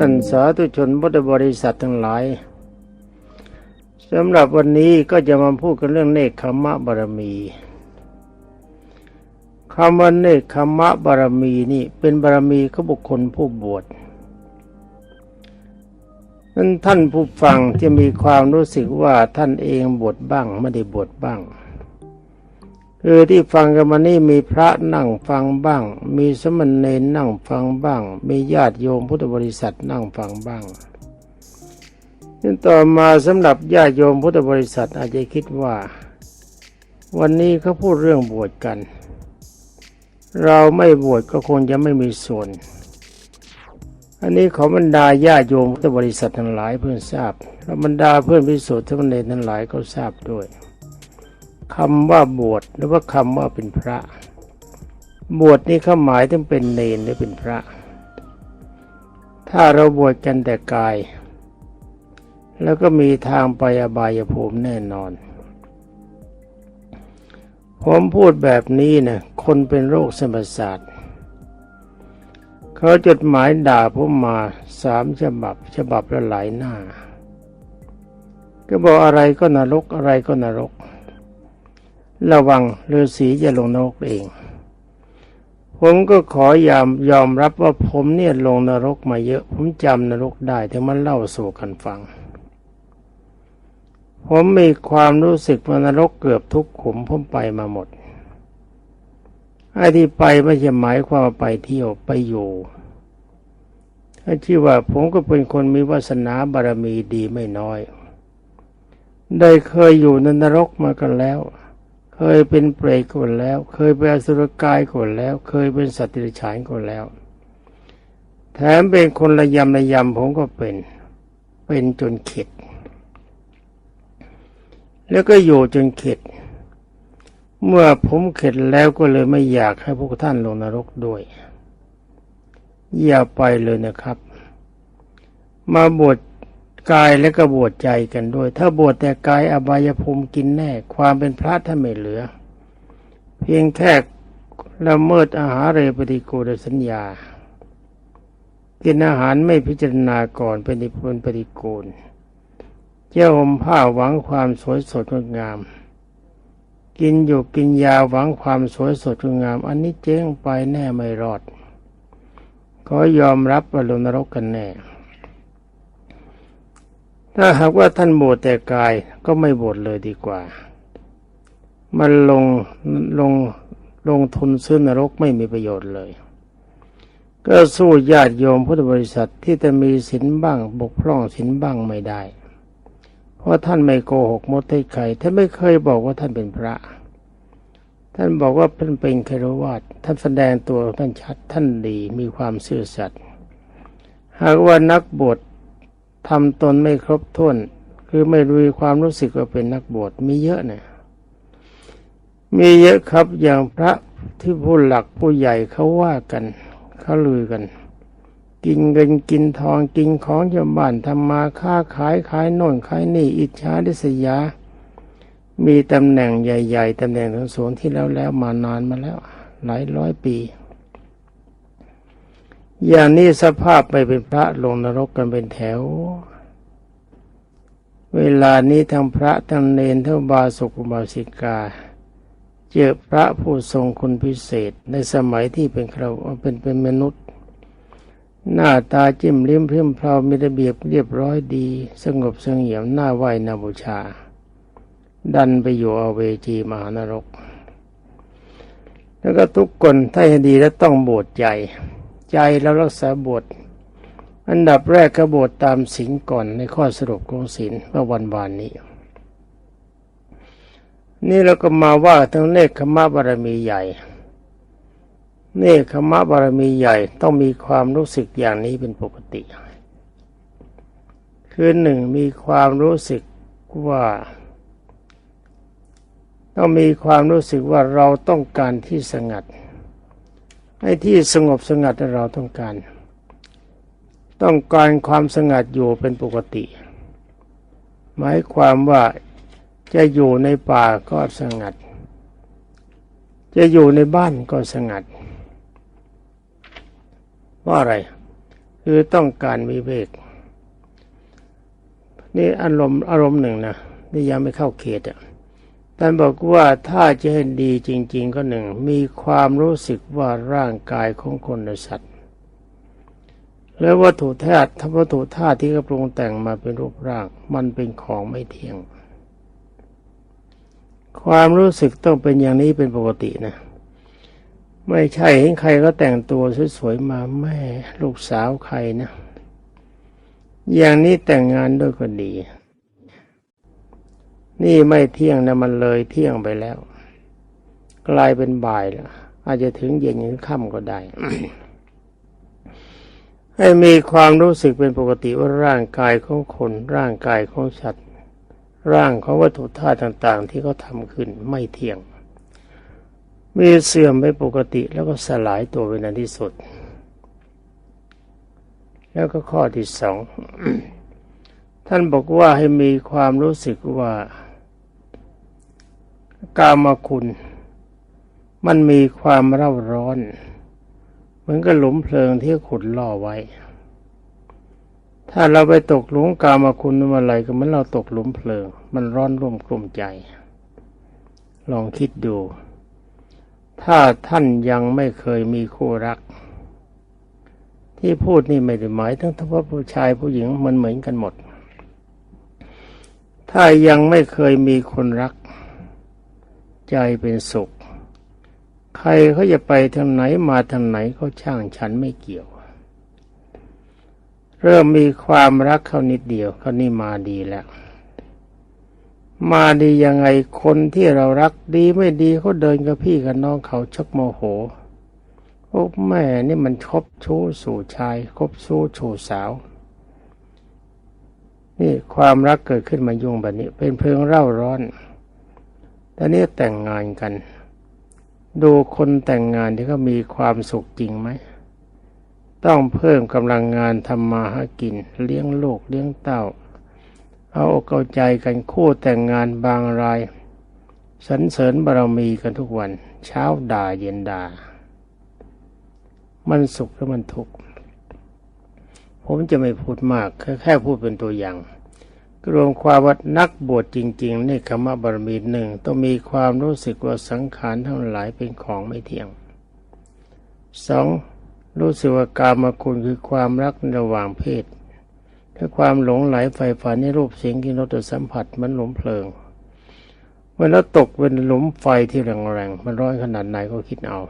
ท่านสาธุชนพุทธบริษัททั้งหลายสำหรับวันนี้ก็จะมาพูดกันเรื่องเนคขมะบารมีคำว่าเนคขมะบารมีนี่เป็นบารมีของบุคคลผู้บวชนั้นท่านผู้ฟังจะมีความรู้สึกว่าท่านเองบวชบ้างไม่ได้บวชบ้าง คือที่ฟังกันมานี่มีพระนั่งฟังบ้าง มีสมณเณรนั่งฟังบ้าง มีญาติโยมพุทธบริษัทนั่งฟังบ้างนี่ต่อมาสำหรับญาติโยมพุทธบริษัทอาจจะคิดว่า วันนี้เขาพูดเรื่องบวชกัน เราไม่บวชก็คงจะไม่มีส่วน อันนี้ขอบรรดาญาติโยมพุทธบริษัททั้งหลายเพื่อนทราบและบรรดาเพื่อนพิสุทธิ์ทั้งเนรทั้งหลายก็ทราบด้วย คำว่าบวชหรือว่าคำว่าเป็นพระ บวชนี่เขาหมายถึงเป็นเนรหรือเป็นพระ ถ้าเราบวชกันแต่กาย แล้วก็มีทางไปอบายภูมิแน่นอน ผมพูดแบบนี้นะคนเป็นโรคสมศาสตร์เขาจดหมายด่าผมมาสามฉบับ ฉบับละหลายหน้า ก็บอกอะไรก็นรกอะไรก็นรก ระวังฤาษีจะลงนรกเอง ผมก็ขอยอมยอมรับว่าผมเนี่ยลงนรกมาเยอะ ผมจำนรกได้แต่มันเล่าสู่กันฟัง ผมมีความรู้สึกว่านรกเกือบทุกขุมผมไปมาหมดไอ้ที่ไปไม่ใช่หมายความว่าไปเที่ยวไปอยู่ถ้าชื่ว่าผมก็เป็นคนมีวาสนาบารมีดีไม่น้อย ได้เคยอยู่ในนรกมากันแล้ว เคยเป็นเปรตก่อนแล้ว เคยเป็นอสุรกายก่อนแล้ว เคยเป็นสัตว์ติฉานก่อนแล้ว แถมเป็นคนระยำระยำผมก็เป็น เป็นจนเข็ด แล้วก็อยู่จนเข็ด เมื่อผมเข็ดแล้วก็เลยไม่อยากให้พวกท่านลงนรกด้วย อย่าไปเลยนะครับ มาบวช กายและก็บวชใจกันด้วย ถ้าบวชแต่กายอบายภูมิกินแน่ ความเป็นพระท่านไม่เหลือ เพียงแค่ละเมิดอาหารเรปฏิโกรสัญญา กินอาหารไม่พิจารณาก่อนเป็นอิพลปฏิโกลเจ้าห่มผ้าหวังความสวยสดงดงาม กินอยู่กินยาหวังความสวยสดงดงาม อันนี้เจ๊งไปแน่ไม่รอด ขอยอมรับว่าลงนรกกันแน่ ถ้าหากว่าท่านบวชแต่กายก็ไม่บวชเลยดีกว่า มันลงลงลงทุนซื้อนรกไม่มีประโยชน์เลย ก็สู้ญาติโยมพุทธบริษัทที่จะมีศีลบ้างบกพร่องศีลบ้างไม่ได้ เพราะท่านไม่โกหกมดให้ใครท่านไม่เคยบอกว่าท่านเป็นพระ ท่านบอกว่าท่านเป็นคารวาสท่านแสดงตัวท่านชัดท่านดีมีความซื่อสัตย์หากว่านักบวช ทำตนไม่ครบถ้วน คือไม่รู้ความรู้สึกว่าเป็นนักบวชมีเยอะเนี่ยมีเยอะครับอย่างพระที่ผู้หลักผู้ใหญ่เขาว่ากันเขาลือกัน กินเงินกินทองกินของชาวบ้านทำมาค้าขายขายโน่นขายนี่อิจฉาดิษยา มีตำแหน่งใหญ่ ๆตำแหน่งสูงๆที่แล้วแล้วมานานมาแล้ว หลายร้อยปี อย่างนี้สภาพไปเป็นพระลงนรกกันเป็นแถว เวลานี้ทั้งพระทั้งเนรทั้งบาสุกบาสิกา เจอพระผู้ทรงคุณพิเศษในสมัยที่เป็นคราเป็นเป็นมนุษย์ หน้าตาจิ้มลิ้มเพิ่มเพลามีระเบียบเรียบร้อยดี สงบเสงี่ยมหน้าไหวนาบูชา ดันไปอยู่อเวจีมหานรก แล้วก็ทุกคนถ้าดีแล้วต้องบวชใจ ใจแล้วรักษาบวชอันดับแรกก็บวตามศีลก่อนในข้อสรุปของศีลเมื่อวันวานนี้ นี่เราก็มาว่าทั้งเนคขมะบารมีใหญ่ เนคขมะบารมีใหญ่ต้องมีความรู้สึกอย่างนี้เป็นปกติ คือหนึ่งมีความรู้สึกว่าต้องมีความรู้สึกว่าเราต้องการที่สงัด ไอ้ที่สงบสงัดเราต้องการ ต้องการความสงัดอยู่เป็นปกติ หมายความว่าจะอยู่ในป่าก็สงัด จะอยู่ในบ้านก็สงัดว่าอะไร คือต้องการวิเวกนี่อารมณ์อารมณ์หนึ่งนะนี่ยังไม่เข้าเขตอะ ท่านบอกว่าถ้าจะให้ดีจริง ๆ ก็หนึ่ง มีความรู้สึกว่าร่างกายของคนและสัตว์แล้ววัตถุธาตุทั้งวัตถุธาตุที่กระปรุงแต่งมาเป็นรูปร่าง มันเป็นของไม่เที่ยง ความรู้สึกต้องเป็นอย่างนี้เป็นปกตินะ ไม่ใช่เห็นใครก็แต่งตัวสวยๆมาแม่ลูกสาวใครนะ อย่างนี้แต่งงานด้วยก็ดี นี่ไม่เที่ยงนะมันเลยเที่ยงไปแล้ว กลายเป็นบ่ายแล้วอาจจะถึงเย็นหรือค่ำก็ได้ ให้มีความรู้สึกเป็นปกติว่าร่างกายของคน ร่างกายของสัตว์ ร่างของวัตถุธาตุต่างๆ ที่เขาทำขึ้นไม่เที่ยง มีเสื่อมไปปกติแล้วก็สลายตัวเป็นอันที่สุด แล้วก็ข้อที่สองท่านบอกว่าให้มีความรู้สึกว่า กามคุณ มันมีความเร่าร้อน เหมือนกับหลุมเพลิงที่ขุดล่อไว้ ถ้าเราไปตกหลุมกามคุณเมื่อไรก็เหมือนเราตกหลุมเพลิง มันร้อนรุ่มกลุ่มใจ ลองคิดดู ถ้าท่านยังไม่เคยมีคู่รัก ที่พูดนี่ไม่ได้หมายถึงทั้งว่าผู้ชายผู้หญิงมันเหมือนกันหมดถ้ายังไม่เคยมีคนรัก ใจเป็นสุข ใครเขาจะไปทางไหนมาทางไหนก็ช่างฉันไม่เกี่ยว เริ่มมีความรักเขานิดเดียวเขานี่มาดีแล้ว มาดียังไงคนที่เรารักดีไม่ดีเขาเดินกับพี่กับน้องเขาชักโมโหโอ้แม่นี่มันคบชู้สู่ชายคบชู้ชูสาว นี่ความรักเกิดขึ้นมายุ่งแบบนี้ เป็นเพลิงเร่าร้อน ต่นี่แต่งงานกัน ดูคนแต่งงานที่เขามีความสุขจริงไหม ต้องเพิ่มกำลังงานทำมาหากิน เลี้ยงลูกเลี้ยงเต้า เอาอกเอาใจกันคู่แต่งงานบางรายสรรเสริญบารมีกันทุกวัน เช้าด่าเย็นด่า มันสุขหรือมันทุกข์ผมจะไม่พูดมาก แค่แค่พูดเป็นตัวอย่าง รวมความว่านักบวชจริงๆในคำว่าบารมีหนึ่งต้องมีความรู้สึกว่าสังขารทั้งหลายเป็นของไม่เที่ยงสองรู้สึกว่ากามคุณคือความรักระหว่างเพศและความหลงไหลไฟฝันในรูปเสียงกินรสสัมผัสมันหลุมเพลิงเมื่อเราตกเป็นหลุมไฟที่แรงๆมันร้อนขนาดไหนก็คิดเอา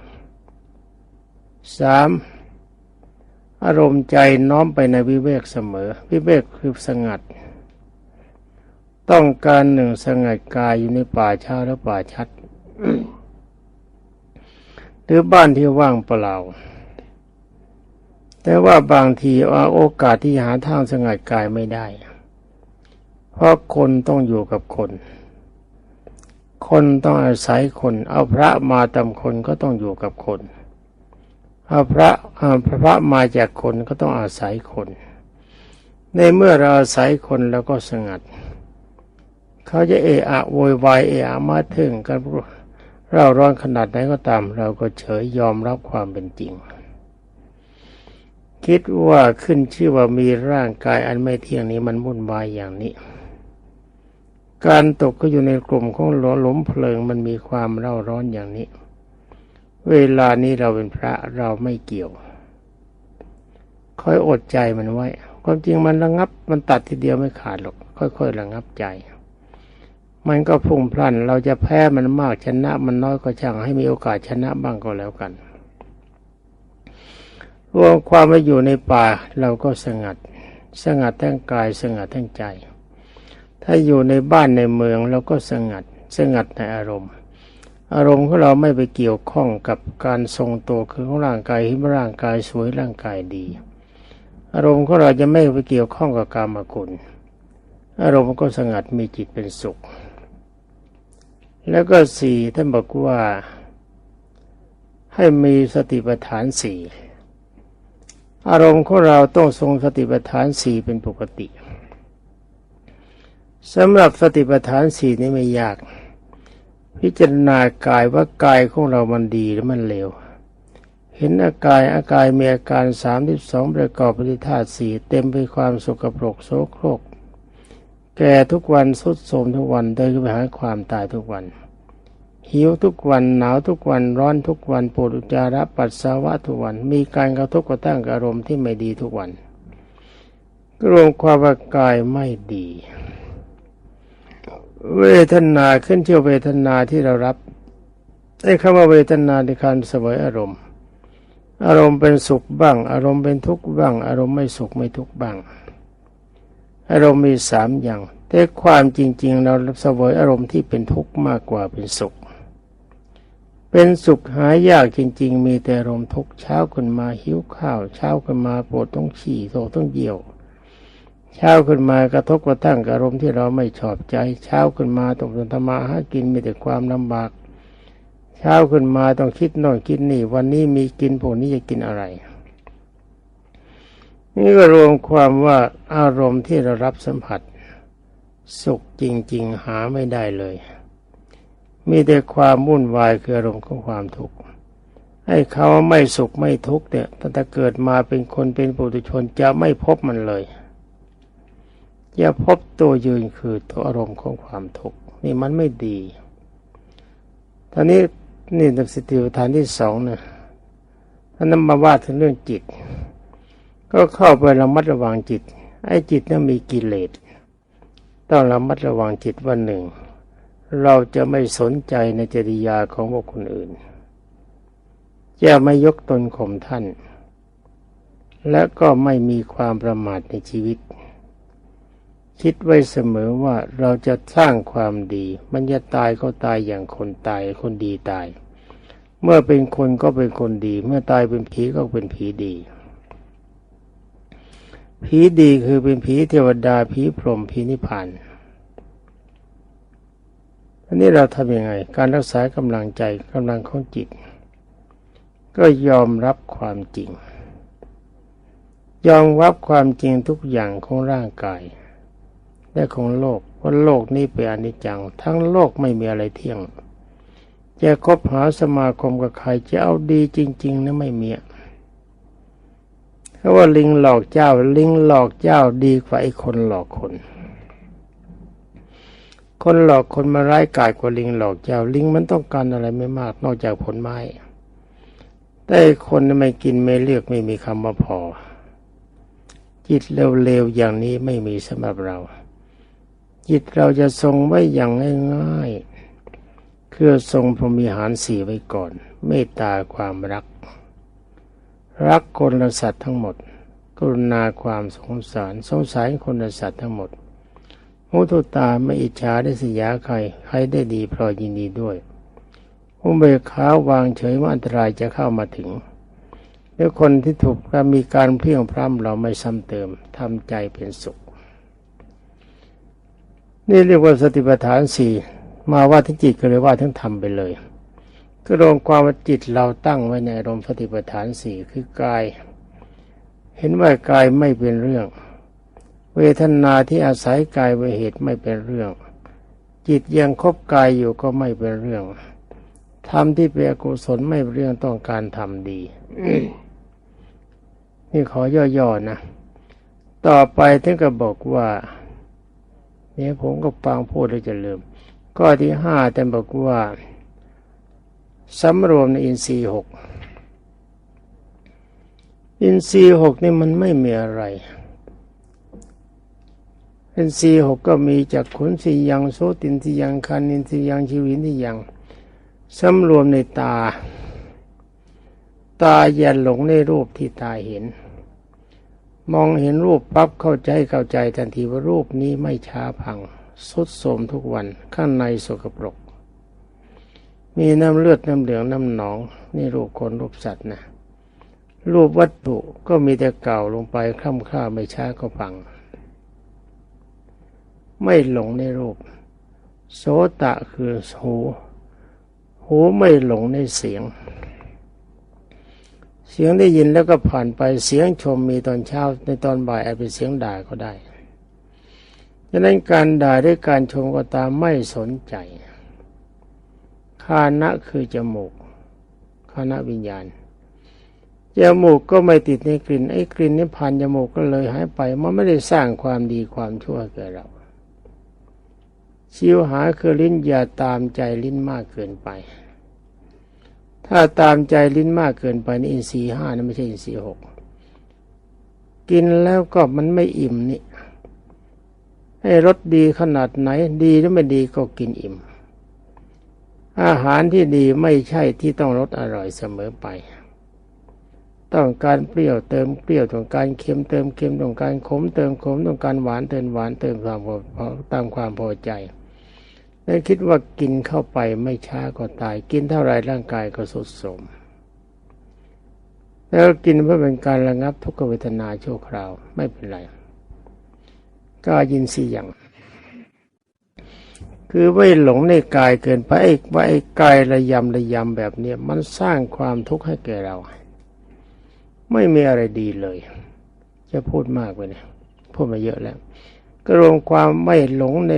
สามอารมณ์ใจน้อมไปในวิเวกเสมอ วิเวกคือสงัด ต้องการหนึ่งสงัดกายอยู่ในป่าช้าและป่าชัด หรือบ้านที่ว่างเปล่า แต่ว่าบางทีโอกาสที่หาทางสงัดกายไม่ได้ เพราะคนต้องอยู่กับคน คนต้องอาศัยคน เอาพระมาตำคนก็ต้องอยู่กับคนเอาพระพระพระมาจากคนก็ต้องอาศัยคน ในเมื่อเราอาศัยคนแล้วก็สงัด เขาจะเอะอะโวยวายเอะอะมาถึงกันเราร้อนขนาดไหนก็ตาม เราก็เฉยยอมรับความเป็นจริง คิดว่าขึ้นชื่อว่ามีร่างกายอันไม่เที่ยงนี้มันวุ่นวายอย่างนี้ การตกก็อยู่ในกลุ่มของหลหลมเพลิงมันมีความเร่าร้อนอย่างนี้ เวลานี้เราเป็นพระเราไม่เกี่ยวค่อยอดใจมันไว้ ความจริงมันระงับ มันตัดทีเดียวไม่ขาดหรอก ค่อยๆระงับใจ มันก็พุ่งพลัน เราจะแพ้มันมากชนะมันน้อยก็ช่างให้มีโอกาสชนะบ้างก็แล้วกันรวมความมาอยู่ในป่าเราก็สงัด สงัดทั้งกายสงัดทั้งใจ ถ้าอยู่ในบ้านในเมืองเราก็สงัด สงัดในอารมณ์ อารมณ์ของเราไม่ไปเกี่ยวข้องกับการทรงตัวคือของร่างกายที่ร่างกายสวยร่างกายดี อารมณ์ของเราจะไม่ไปเกี่ยวข้องกับกามคุณอารมณ์ก็สงัดมีจิตเป็นสุข แล้วก็สี่ท่านบอกว่า ให้มีสติปัฏฐานสี่อารมณ์ของเราต้องทรงสติปัฏฐานสี่เป็นปกติสำหรับสติปัฏฐานสี่นี้ไม่ยาก พิจารณากายว่ากายของเรามันดีหรือมันเลวเห็นอากายอากายมีอาการสามสิบสองประกอบปฏิธาตุสี่เต็มไปความสกปรกโสโครก แก่ทุกวันสุดโทมทุกวันเดินไปหาความตายทุกวัน หิวทุกวันหนาวทุกวันร้อนทุกวันปวดอุจจาระปัสสาวะทุกวัน มีการกระทบกระทั่งอารมณ์ที่ไม่ดีทุกวันรวมความว่ากายไม่ดี เวทนาขึ้นเที่ยวเวทนาที่เรารับไอ้คำว่าเวทนาในการเสวยอารมณ์ อารมณ์เป็นสุขบ้าง อารมณ์เป็นทุกข์บ้าง อารมณ์ไม่สุขไม่ทุกข์บ้าง อารมณ์มีสามอย่าง แต่ความจริง ๆ เราเสวยอารมณ์ที่เป็นทุกข์มากกว่าเป็นสุข เป็นสุขหายากจริง ๆ มีแต่อารมณ์ทุกข์เช้าขึ้นมาหิวข้าวเช้าขึ้นมาปวดต้องฉี่โศต้องเยี่ยวเช้าขึ้นมากระทบกระทั่งกับอารมณ์ที่เราไม่ชอบใจ เช้าขึ้นมาต้องทำมาหากินมีแต่ความลำบาก เช้าขึ้นมาต้องคิดน่นคิดนี่ วันนี้มีกินพวกนี้จะกินอะไร นี่ก็รวมความว่าอารมณ์ที่เรารับสัมผัส สุขจริง ๆ หาไม่ได้เลย มีแต่ความวุ่นวายคืออารมณ์ของความทุกข์ให้เขาไม่สุขไม่ทุกข์เนี่ยตั้งแต่เกิดมาเป็นคนเป็นปุถุชนจะไม่พบมันเลยจะพบตัวยืนคือตัวอารมณ์ของความทุกข์นี่มันไม่ดีท่านี้นี่นักสิทธิปฐานที่สองเนี่ยท่านนำมาว่าถึงเรื่องจิต ก็เข้าไประมัดระวังจิต ไอ้จิตนั้นมีกิเลสต้องระมัดระวังจิตว่าหนึ่ง เราจะไม่สนใจในจริยาของบุคคลอื่น จะไม่ยกตนข่มท่าน และก็ไม่มีความประมาทในชีวิต คิดไว้เสมอว่าเราจะสร้างความดี มันจะตายก็ตายอย่างคนตายคนดีตาย เมื่อเป็นคนก็เป็นคนดี เมื่อตายเป็นผีก็เป็นผีดี ผีดีคือเป็นผีเทวดาผีพรหมผีนิพพานอันนี้เราทำยังไง การรักษากำลังใจกำลังของจิต ก็ยอมรับความจริง ยอมรับความจริงทุกอย่างของร่างกาย และของโลกว่าโลกนี้เป็นอนิจจัง ทั้งโลกไม่มีอะไรเที่ยง จะคบหาสมาคมกับใครจะเอาดีจริง ๆนะไม่มี ราะว่าลิงหลอกเจ้า ลิงหลอกเจ้าดีกว่าไอ้คนหลอกคน คนหลอกคนมาร้ายกาจกว่าลิงหลอกเจ้า ลิงมันต้องการอะไรไม่มาก นอกจากผลไม้ แต่คนไม่กินไม่เลือกไม่มีคำว่าพอ จิตเร็วๆอย่างนี้ไม่มีสำหรับเรา จิตเราจะทรงไว้อย่างง่ายๆคือทรงพรมีหารสี่ไว้ก่อน เมตตาความรัก รักคนและสัตว์ทั้งหมด กรุณาความสงสารสงสารคนและสัตว์ทั้งหมดมุทุตาไม่อิจฉาได้สยาใครใครได้ดีพลอยยินดีด้วยอุเบกขาวางเฉยว่าอันตรายจะเข้ามาถึงแล้วคนที่ถูกและมีการเพียงพร้ำเราไม่ซ้ำเติมทำใจเป็นสุข นี่เรียกว่าสติปัฏฐานสี่มาว่าทั้งจิตก็เลยว่าทั้งธรรมไปเลย ก็รวมความว่าจิตเราตั้งไว้ในอารมณ์สติปัฏฐานสี่คือกาย เห็นว่ากายไม่เป็นเรื่อง เวทนาที่อาศัยกายเป็นเหตุไม่เป็นเรื่อง จิตยังคบกายอยู่ก็ไม่เป็นเรื่องทำที่เป็นอกุศลไม่เป็นเรื่องต้องการทำดีนี่ขอย่อๆนะ ต่อไปท่านก็บอกว่าเนี่ยผมก็ฟังพูดแล้วจะลืม ข้อที่ห้าท่านบอกว่า สำรวมในอินทรีย์หกอินทรีย์หกนี่มันไม่มีอะไร อินทรีย์หกก็มีจากขุนสียังโสตินสียังคันอินทรียังชีวินที่ยังสำรวมในตา ตาอย่าหลงในรูปที่ตาเห็น มองเห็นรูปปั๊บเข้าใจเข้าใจทันทีว่ารูปนี้ไม่ช้าพังสุดโทมทุกวันข้างในสกปรก มีน้ำเลือดน้ำเหลืองน้ำหนอง นี่รูปคนรูปสัตว์นะ รูปวัตถุก็มีแต่เก่าลงไปคล่ำค่าไม่ช้าก็พัง ไม่หลงในรูป โสตะคือหู หูไม่หลงในเสียง เสียงได้ยินแล้วก็ผ่านไปเสียงชมมีตอนเช้าในตอนบ่ายอาจเป็นเสียงด่าก็ได้ดังนั้นการด่าด้วยการชมก็ตามไม่สนใจ คานะคือจมูกคานะวิญญาณจมูกก็ไม่ติดในกลิ่นไอ้กลิ่นนี่ผ่านจมูกก็เลยหายไป มันไม่ได้สร้างความดีความชั่วแก่เราชิวหาคือลิ้นอย่าตามใจลิ้นมากเกินไป ถ้าตามใจลิ้นมากเกินไปนี่อินทรีย์ห้านะไม่ใช่อินทรีย์หกกินแล้วก็มันไม่อิ่มนี่ให้รสดีขนาดไหน ดีหรือไม่ดีก็กินอิ่ม อาหารที่ดีไม่ใช่ที่ต้องรสอร่อยเสมอไป ต้องการเปรี้ยวเติมเปรี้ยวต้องการเค็มเติมเค็มต้องการขมเติมขมต้องการหวานเติมหวานเติมความตามความพอใจและคิดว่ากินเข้าไปไม่ช้าก็ตาย กินเท่าไรร่างกายก็สุดโทมแล้วกินเพื่อเป็นการระงับทุกขเวทนาชั่วคราวไม่เป็นไร ก็ยินสี่อย่าง คือไม่หลงในกายเกินไปไอ้ว่าไอ้กายระยำระยำแบบเนี้ยมันสร้างความทุกข์ให้แก่เรา ไม่มีอะไรดีเลย จะพูดมากไปเนี่ยพูดมาเยอะแล้ว ก็รวมความไม่หลงใน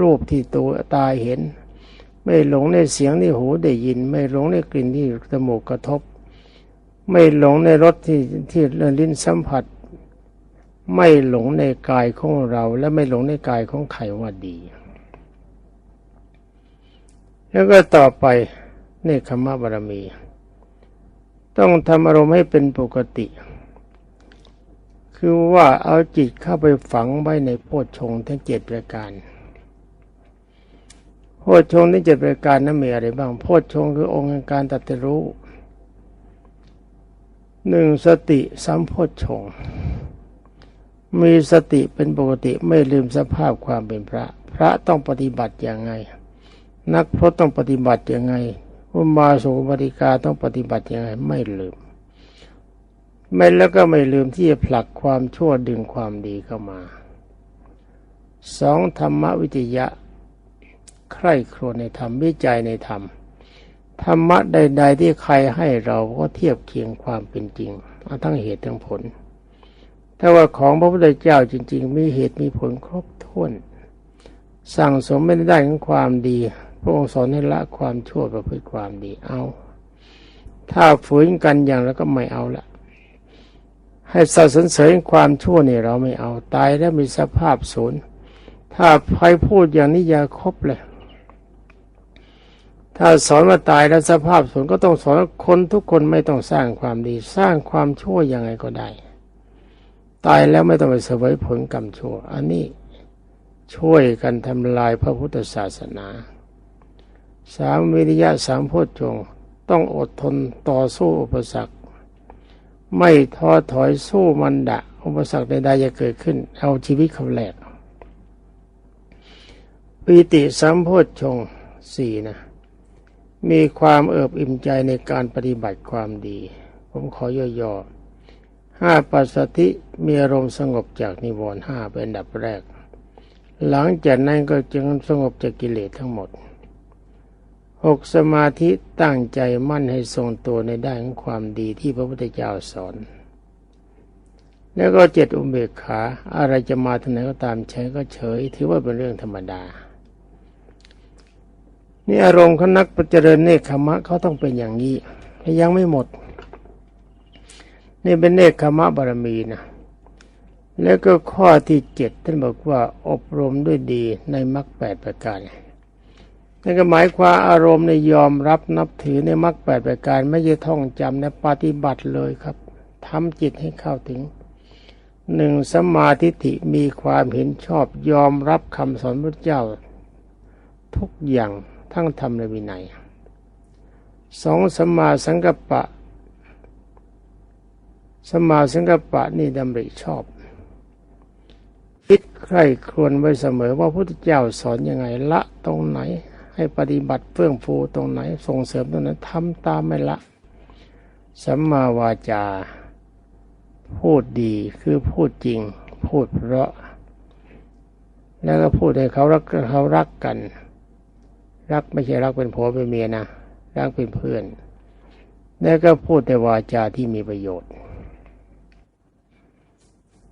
รูปที่ตัวตาเห็น ไม่หลงในเสียงที่หูได้ยิน ไม่หลงในกลิ่นที่จมูกกระทบ ไม่หลงในรสที่ที่ลิ้นสัมผัส ไม่หลงในกายของเรา และไม่หลงในกายของใครว่าดี แล้วก็ต่อไปเนคขมบารมี ต้องทำอารมณ์ให้เป็นปกติ คือว่าเอาจิตเข้าไปฝังไว้ในโพชฌงทั้งเจ็ดประการโพชฌงทั้งเจ็ดประการนั้นมีอะไรบ้าง โพชฌงคือองค์การตรัสรู้หนึ่งสติสัมโพชฌงมีสติเป็นปกติไม่ลืมสภาพความเป็นพระ พระต้องปฏิบัติอย่างไง นักพรตต้องปฏิบัติอย่างไงอุมาสุบริกาต้องปฏิบัติอย่างไงไม่ลืม ไม่แล้วก็ไม่ลืมที่จะผลักความชั่วดึงความดีเข้ามาสองธรรมวิทยะ ใคร่ครวญในธรรมวิจัยในธรรม ธรรมะใด ๆ ที่ใครให้เราก็เทียบเคียงความเป็นจริงเอาทั้งเหตุทั้งผล ถ้าว่าของพระพุทธเจ้าจริง ๆ มีเหตุมีผลครบถ้วน สั่งสมไม่ได้ของความดี ระองค์สอนให้ละความชั่วประพฤติความดีเอา ถ้าฝืนกันอย่างแล้วก็ไม่เอาละให้สรรเสริญความชั่วเนี่ยเราไม่เอาตายแล้วมีสภาพศูนย์ถ้าใครพูดอย่างนี้อย่าคบเลยถ้าสอนว่าตายแล้วสภาพศูนย์ก็ต้องสอนคนทุกคนไม่ต้องสร้างความดี สร้างความชั่วยังไงก็ได้ ตายแล้วไม่ต้องไปเสวยผลกรรมชั่ว อันนี้ช่วยกันทำลายพระพุทธศาสนา สามวิริยะสามโพชฌงต้องอดทนต่อสู้อุปสรรค ไม่ท้อถอยสู้มันดะ อุปสรรคใดๆจะเกิดขึ้น เอาชีวิตเขาแลกปีติสัมโพชฌงสี่นะมีความเอิบอิ่มใจในการปฏิบัติความดี ผมขอย่อๆห้าปัสสติมีอารมณ์สงบจากนิวรณ์ห้าเป็นอันดับแรก หลังจากนั้นก็จึงสงบจากกิเลสทั้งหมด หกสมาธิตั้งใจมั่นให้ทรงตัวในด้านของความดีที่พระพุทธเจ้าสอน แล้วก็เจ็ดอุเบกขา อะไรจะมาทางไหนก็ตามใช้ก็เฉย ถือว่าเป็นเรื่องธรรมดา นี่อารมณ์ของนักปเจริญเนคขมะเขาต้องเป็นอย่างนี้ยังไม่หมด นี่เป็นเนคขมะบารมีนะแล้วก็ข้อที่เจ็ดท่านบอกว่าอบรมด้วยดีในมรรคแปดประการ นั่นก็หมายความอารมณ์ในยอมรับนับถือในมรรคแปดประการ ไม่ใช่ท่องจำในปฏิบัติเลยครับทำจิตให้เข้าถึงหนึ่งสมาธิิมีความเห็นชอบยอมรับคำสอนพระเจ้า ทุกอย่างทั้งธรรมและวินัยสองสมาสังกปะ สมาสังกปะนี่ดำริชอบ คิดใคร่ครวญไว้เสมอว่าพระพุทธเจ้าสอนยังไงละตรงไหน ให้ปฏิบัติเฟื่องฟูตรงไหน ส่งเสริมตรงนั้นทำตามไม่ละสัมมาวาจา พูดดีคือพูดจริง พูดเพราะ แล้วก็พูดให้เขารักเขารักกัน รักไม่ใช่รักเป็นผัวเป็นเมียนะ รักเป็นเพื่อน แล้วก็พูดแต่วาจาที่มีประโยชน์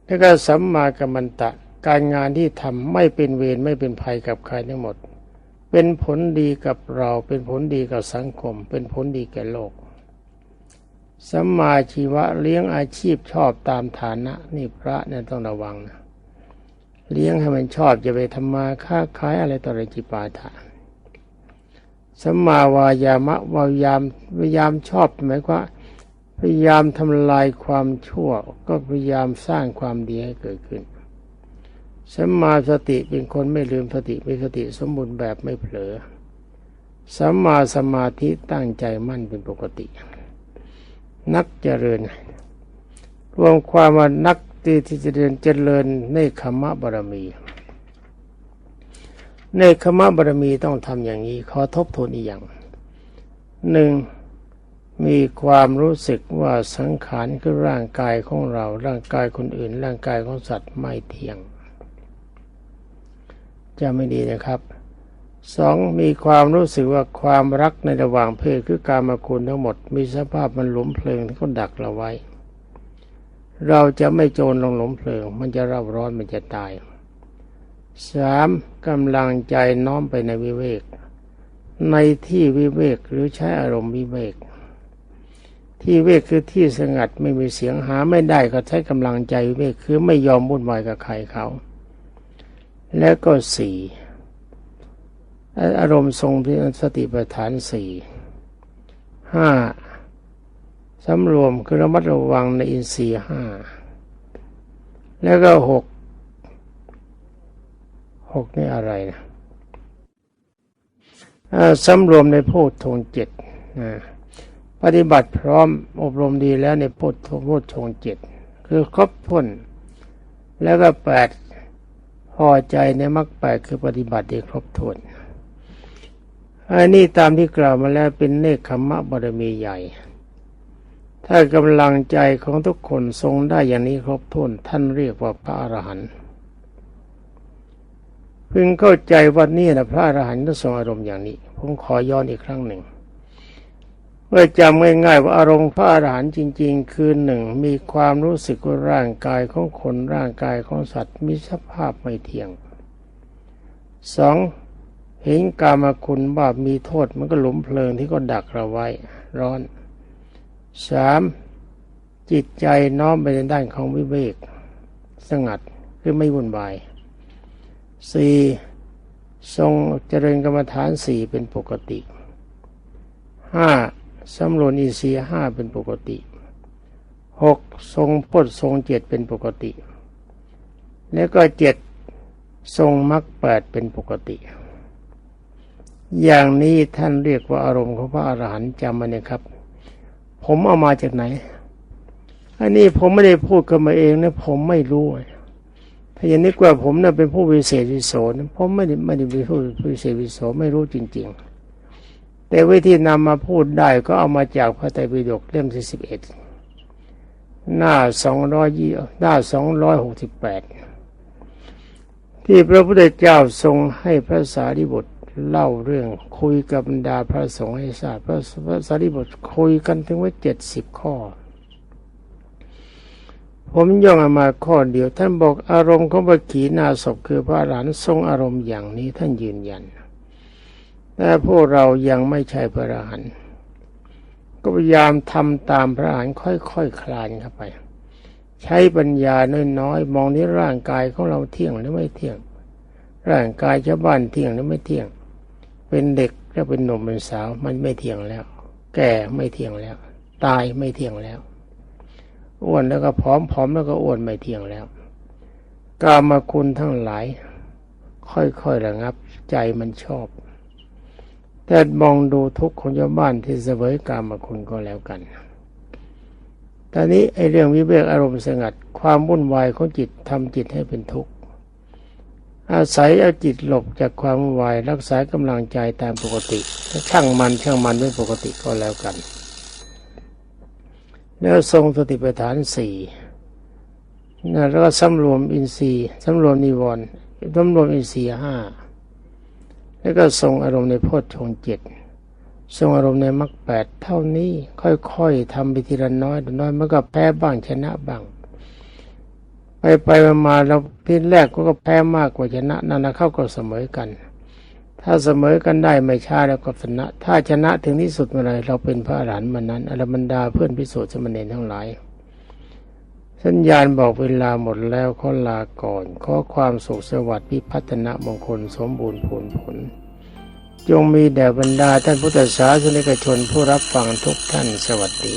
แล้วก็สัมมากัมมันตะการงานที่ทำไม่เป็นเวรไม่เป็นภัยกับใครทั้งหมด เป็นผลดีกับเราเป็นผลดีกับสังคม เป็นผลดีแก่โลกสัมมาชีวะเลี้ยงอาชีพชอบตามฐานะ นี่พระเนี่ยต้องระวังนะเลี้ยงให้มันชอบจะไปทำมาค้าขายอะไรต่ออะไรจิปาถะสัมมาวายามะวายามพยายามชอบหมายความพยายามทำลายความชั่ว ก็พยายามสร้างความดีให้เกิดขึ้น สัมมาสติเป็นคนไม่ลืมสติมีสติสมบูรณ์แบบไม่เผลอสัมมาสมาธิตั้งใจมั่นเป็นปกติ นักเจริญ รวมความว่านักที่ที่จะเดินเจริญในขมะบารมี ในขมะบารมีต้องทำอย่างนี้ ขอทบทวนอีกอย่างหนึ่งมีความรู้สึกว่าสังขารคือร่างกายของเรา ร่างกายคนอื่น ร่างกายของสัตว์ไม่เที่ยง จะไม่ดีนะครับสองมีความรู้สึกว่าความรักในระหว่างเพศคือการมาคุณทั้งหมด มีสภาพมันหลุมเพลิงที่เขาดักเราไว้ เราจะไม่โจรลงหลุมเพลิง มันจะเร่าร้อนมันจะตายสามกำลังใจน้อมไปในวิเวก ในที่วิเวกหรือใช้อารมณ์วิเวก ที่เวกคือที่สงัดไม่มีเสียงหาไม่ได้ก็ใช้กำลังใจวิเวกคือไม่ยอมวุ่นวายกับใครเขา แล้วก็สี่อารมณ์ทรงที่สติปัฏฐานสี่ห้าสำรวมคือระมัดระวังในอินทรีย์ห้าแล้วก็หกหกนี่อะไรนะสำรวมในโพธทงเจ็ดปฏิบัติพร้อมอบรมดีแล้วในโพธโพธทงเจ็ดคือครบถ้นแล้วก็แปด พอใจในมรรคแปดคือปฏิบัติได้ครบถ้วนอันนี้ตามที่กล่าวมาแล้วเป็นเนคขมะบารมีใหญ่ ถ้ากำลังใจของทุกคนทรงได้อย่างนี้ครบถ้วนท่านเรียกว่าพระอรหันต์พึงเข้าใจว่านี่นะพระอรหันต์ทรงอารมณ์อย่างนี้ ผมขอย้อนอีกครั้งหนึ่ง พื่อจำง่ายๆว่าอารมณ์พระอรหันต์จริง ๆ คือหนึ่งมีความรู้สึกว่าร่างกายของคนร่างกายของสัตว์มีสภาพไม่เที่ยงสองเห็นกามาคุณว่ามีโทษมันก็หลุมเพลิงที่ก็ดักเราไว้ร้อนสามจิตใจน้อมไปในด้านของวิเวก สงัดคือไม่วุ่นวายสี่ทรงเจริญกรรมฐานสี่เป็นปกติห้า สำรวจอินทรีย์ห้าเป็นปกติหกทรงพจทรงเจ็ดเป็นปกติ แล้วก็เจ็ดทรงมรรคแปดเป็นปกติ อย่างนี้ท่านเรียกว่าอารมณ์ของพระอรหันต์จำมาเนี่ยครับ ผมเอามาจากไหน อันนี้ผมไม่ได้พูดกันมาเองนะผมไม่รู้ถ้าอย่างนี้กว่าผมนะ่ะเป็นผู้วิเศษวิโสนะผมไม่ได้ไม่ได้เป็นผู้วิเศษวิโสไม่รู้จริง ๆ แต่วิธีนำมาพูดได้ก็เอามาจากพระไตรปิฎกเล่มที่สิบเอ็ดหน้าสองร้อยยี่หน้าสองร้อยหกสิบแปดที่พระพุทธเจ้าทรงให้พระสารีบุตรเล่าเรื่องคุยกับบรรดาพระสงฆ์ให้ทราบพระสารีบุตรคุยกันถึงว่าเจ็ดสิบข้อ ผมย่องมาข้อเดียว ท่านบอกอารมณ์ของพระขีณาศพคือพระหลานทรงอารมณ์อย่างนี้ท่านยืนยัน แต่พวกเรายังไม่ใช่พระอรหันต์ก็พยายามทำตามพระอรหันต์ค่อยๆคคลานเข้าไป ใช้ปัญญาน้อยๆมองที่ร่างกายของเราเที่ยงหรือไม่เที่ยง ร่างกายชาวบ้านเที่ยงหรือไม่เที่ยง เป็นเด็กแล้วเป็นหนุ่มเป็นสาวมันไม่เที่ยงแล้ว แก่ไม่เที่ยงแล้ว ตายไม่เที่ยงแล้วอ้วนแล้วก็ผอมผอมแล้วก็อ้วนไม่เที่ยงแล้วกามาคุณทั้งหลาย ค่อยๆระงับใจมันชอบ แต่มองดูทุกคนชาวบ้านที่เสวยกามาคุณก็แล้วกัน ตอนนี้ไอ้เรื่องวิเวกอารมณ์สงัด ความวุ่นวายของจิตทำจิตให้เป็นทุกข์ อาศัยเอาจิตหลบจากความวายรักษากำลังใจตามปกติถ้าช่างมันช่างมันไม่ปกติก็แล้วกัน แล้วทรงสติปัฏฐานสี่แล้วก็สำรวมอินทรีย์สำรวมนิวรณ์สำรวมอินทรีย์ห้า แล้วก็ทรงอารมณ์ในโพชฌงเจ็ดทรงอารมณ์ในมรรคแปดเท่านี้ค่อยๆทำไปทีละน้อยน้อยมันก็แพ้บ้างชนะบ้าง ไปไปมาเราทีแรกก็แพ้มากกว่าชนะนั่นนะเข้าก็เสมอกัน ถ้าเสมอกันได้ไม่ช้าแล้วก็ชนะ ถ้าชนะถึงที่สุดเมื่อไรเราเป็นพระอรหันต์มันนั้นอรบรรดาเพื่อนพิสูจน์สมณเณรทั้งหลาย สัญญาณบอกเวลาหมดแล้วขอลาก่อน ขอความสุขสวัสดิ์พิพัฒนมงคลสมบูรณ์ผลผล จงมีแด่บรรดาท่านพุทธศาสนิกชนผู้รับฟังทุกท่านสวัสดี